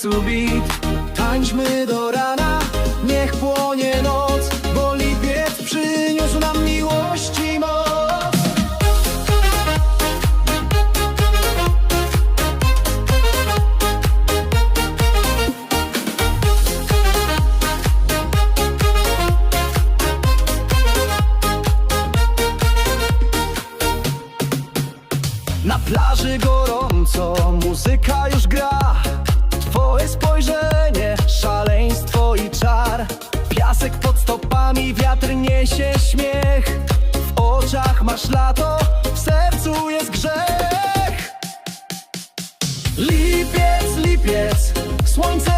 sercu bit. Tańczmy do rana, niech płonie noc Bo lipiec przyniósł nam miłości moc. Na plaży gorąco, muzyka już gra. wiatr niesie śmiech. W oczach masz lato, w sercu jest grzech. Lipiec, lipiec, słońce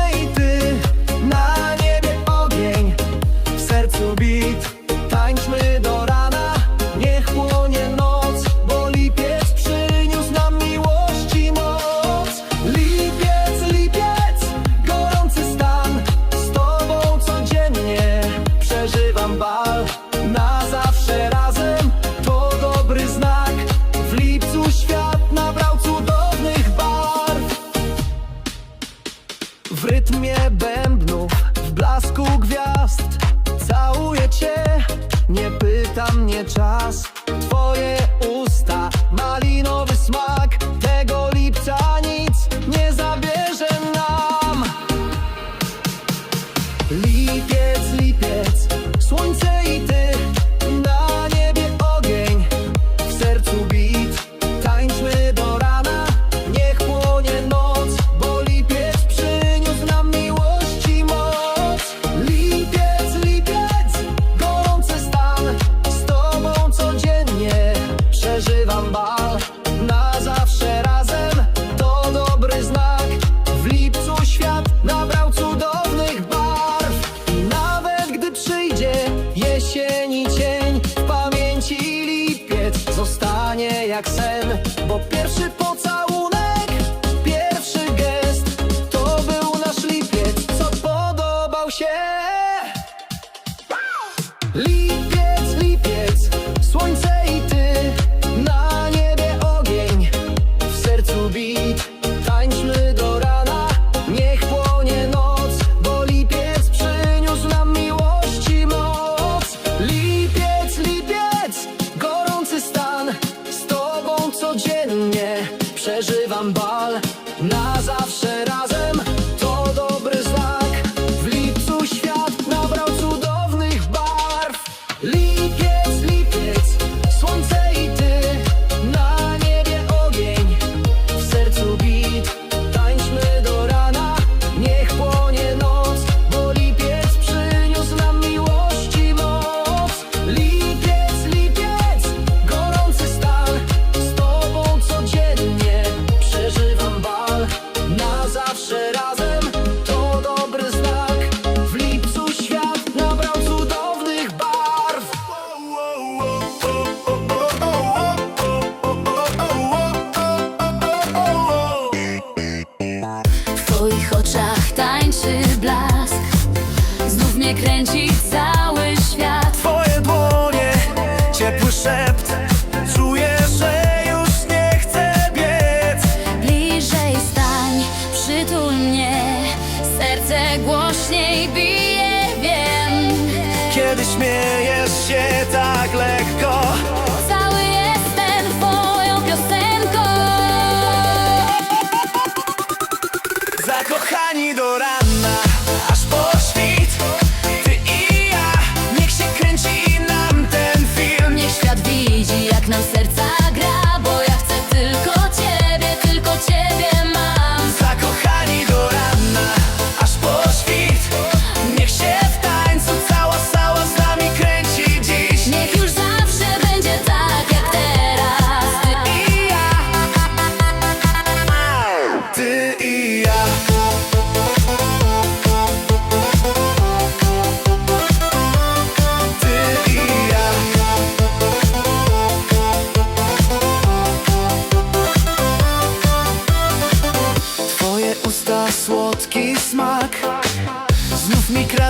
cień W pamięci lipiec zostanie jak sen Bo pierwszy poc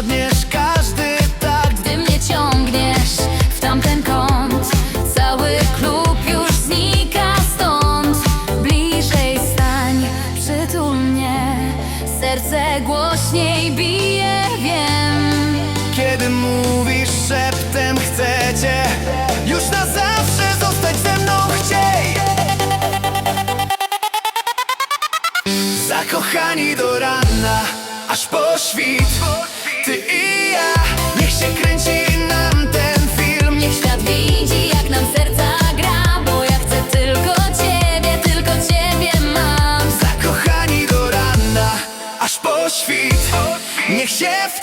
kradniesz każdy tak. Gdy mnie ciągniesz w tamten kąt Cały klub już znika stąd. Bliżej stań, przytul mnie Serce głośniej bije, wiem. Kiedy mówisz szeptem chcecie Już na zawsze zostać ze mną chciej. Zakochani do rana aż po świt ty i ja. Niech się kręci nam ten film. Niech świat widzi jak nam serca gra Bo ja chcę tylko ciebie, tylko ciebie mam. Zakochani do rana, aż po świt. Niech się w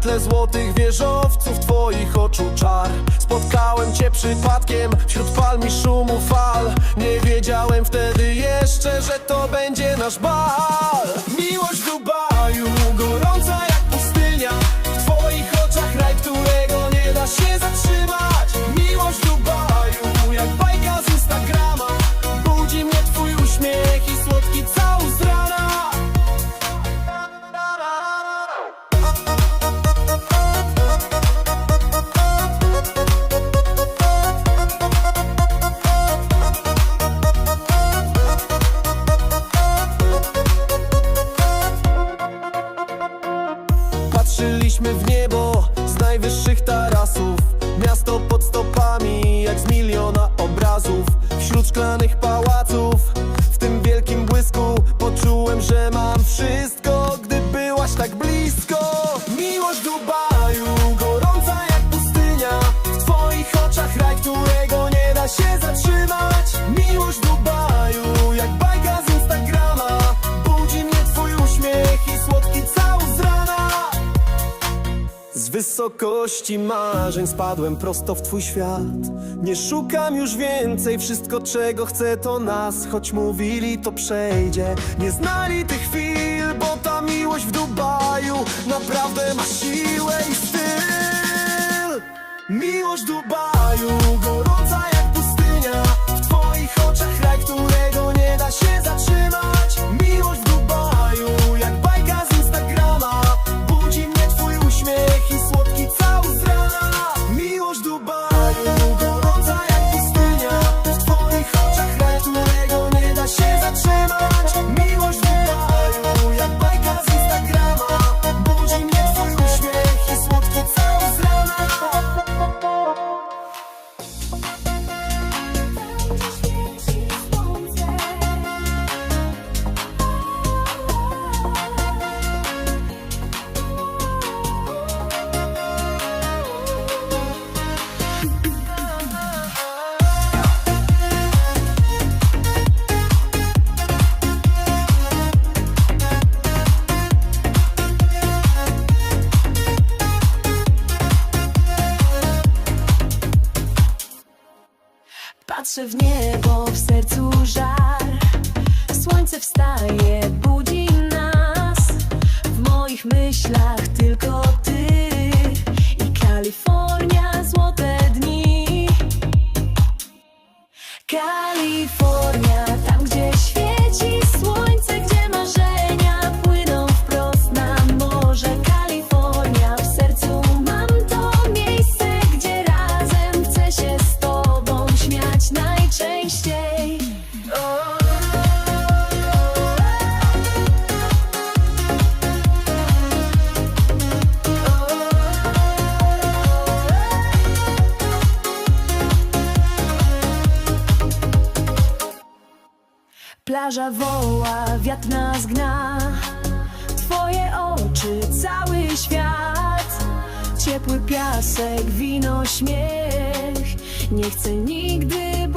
tle złotych wieżowców Twoich oczu czar. Spotkałem Cię przypadkiem Wśród pal mi szumu fal. Nie wiedziałem wtedy jeszcze, że to będzie nasz bal. blisko. Miłość Dubaju, gorąca jak pustynia. W twoich oczach raj, którego nie da się zatrzymać. Wysokości marzeń. Spadłem prosto w twój świat. Nie szukam już więcej, wszystko czego chcę to nas. Choć mówili to przejdzie, nie znali tych chwil Bo ta miłość w Dubaju naprawdę ma siłę i styl. Miłość Dubaju, gorąca jak pustynia. W twoich oczach raj, którego nie da się zatrzymać Plaża woła, wiatr nas gna. Twoje oczy, cały świat. Ciepły piasek, wino, śmiech. Nie chcę nigdy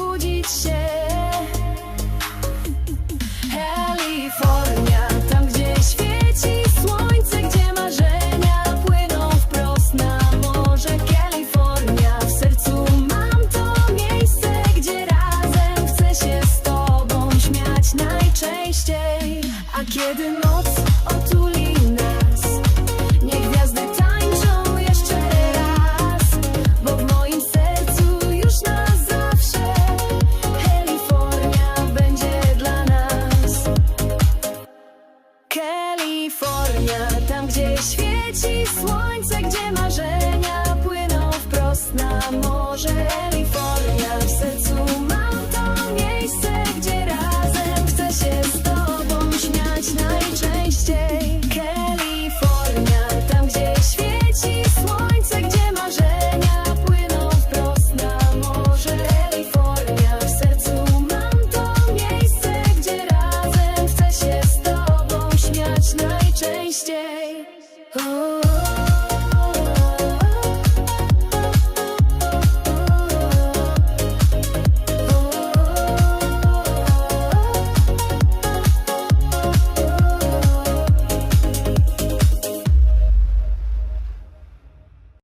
świeci słońce Gdzie marzenia płyną wprost na morze. Sercu